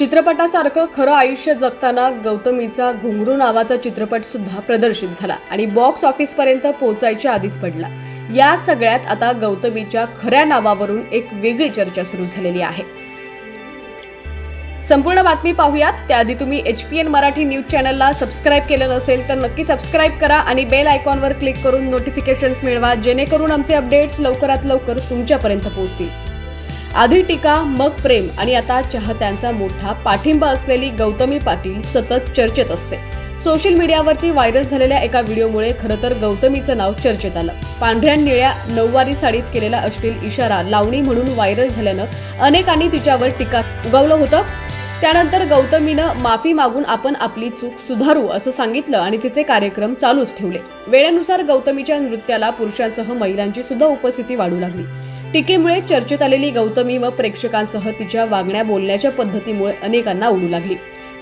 चित्रपटासारखं खरं आयुष्य जगताना गौतमीचा घुंगरू नावाचा चित्रपट सुद्धा प्रदर्शित झाला आणि बॉक्स ऑफिसपर्यंत पोहोचायच्या आधीच पडला. या सगळ्यात आता गौतमीच्या खऱ्या नावावरून एक वेगळी चर्चा सुरू झालेली आहे. संपूर्ण बातमी पाहूयात. त्याआधी तुम्ही H P N Marathi news चॅनलला सबस्क्राईब केलं नसेल तर नक्की सबस्क्राईब करा आणि बेल आयकॉनवर क्लिक करून नोटिफिकेशन्स मिळवा जेणेकरून आमचे अपडेट्स लवकरात लवकर तुमच्यापर्यंत पोहोचतील. आधी टीका मग प्रेम. आणि आता चाहत्यांचा मोठा पाठिंबा असलेली गौतमी पाटील सतत चर्चेत असते. सोशल मीडियावरती व्हायरल झालेल्या एका व्हिडिओमुळे खरं तर गौतमीचं नाव चर्चेत आलं. पांढऱ्या निळ्या नऊवारी साडीत केलेला अश्लील इशारा लावणी म्हणून व्हायरल झाल्यानं अनेकांनी तिच्यावर टीका उगवलं होतं. त्यानंतर गौतमीनं माफी मागून आपण आपली चूक सुधारू असं सांगितलं आणि तिचे कार्यक्रम चालूच ठेवले. वेळेनुसार गौतमीच्या नृत्याला पुरुषांसह महिलांची सुद्धा उपस्थिती वाढू लागली. टीकेमुळे चर्चेत आलेली गौतमी व प्रेक्षकांसह तिच्या वागण्या बोलण्याच्या पद्धतीमुळे अनेकांना उडू लागली.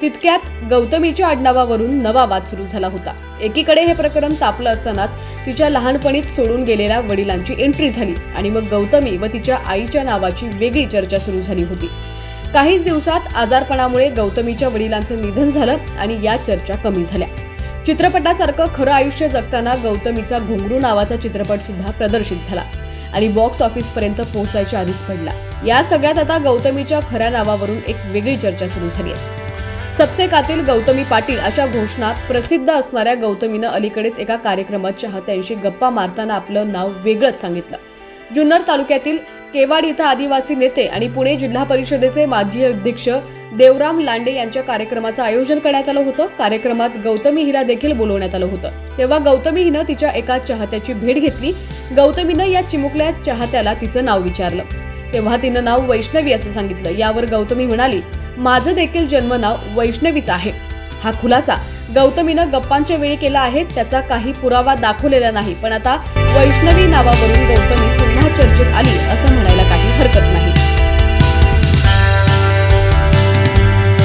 तितक्यात गौतमीच्या आडनावावरून नवा वाद सुरू झाला होता. एकीकडे हे प्रकरण तापलं असतानाच तिच्या लहानपणीत सोडून गेलेल्या वडिलांची एंट्री झाली आणि मग गौतमी व तिच्या आईच्या नावाची वेगळी चर्चा सुरू झाली होती. काहीच दिवसात आजारपणामुळे गौतमीच्या वडिलांचं निधन झालं आणि या चर्चा कमी झाल्या. चित्रपटासारखं खरं आयुष्य जगताना गौतमीचा घुंगरू नावाचा चित्रपट सुद्धा प्रदर्शित झाला. आणि बॉक्स ऑफिसपर्यंत पोहोचायच्या आधीच पडला. या सगळ्यात आता गौतमीच्या खऱ्या नावावरून एक वेगळी चर्चा सुरू झाली आहे. सबसे कातील गौतमी पाटील अशा घोषणा प्रसिद्ध असणाऱ्या गौतमीनं अलीकडेच एका कार्यक्रमात चाहत्यांशी गप्पा मारताना आपलं नाव वेगळंच सांगितलं. जुन्नर तालुक्यातील केवाड इथं आदिवासी नेते आणि पुणे जिल्हा परिषदेचे माजी अध्यक्ष देवराम लांडे यांच्या कार्यक्रमाचं आयोजन करण्यात आलं होतं. कार्यक्रमात गौतमी हिला देखील बोलवण्यात आलं होतं. तेव्हा गौतमी हिनं तिच्या एका चाहत्याची भेट घेतली. गौतमीनं या चिमुकल्या चाहत्याला तिचं नाव विचारलं. तेव्हा तिनं नाव वैष्णवी असं सांगितलं. यावर गौतमी म्हणाली माझं देखील जन्मनाव वैष्णवीच आहे. हा खुलासा गौतमीनं गप्पांच्या वेळी केला आहे त्याचा काही पुरावा दाखवलेला नाही. पण आता वैष्णवी नावावरून गौतमी पुन्हा चर्चेत आली असं म्हणायला काही हरकत नाही.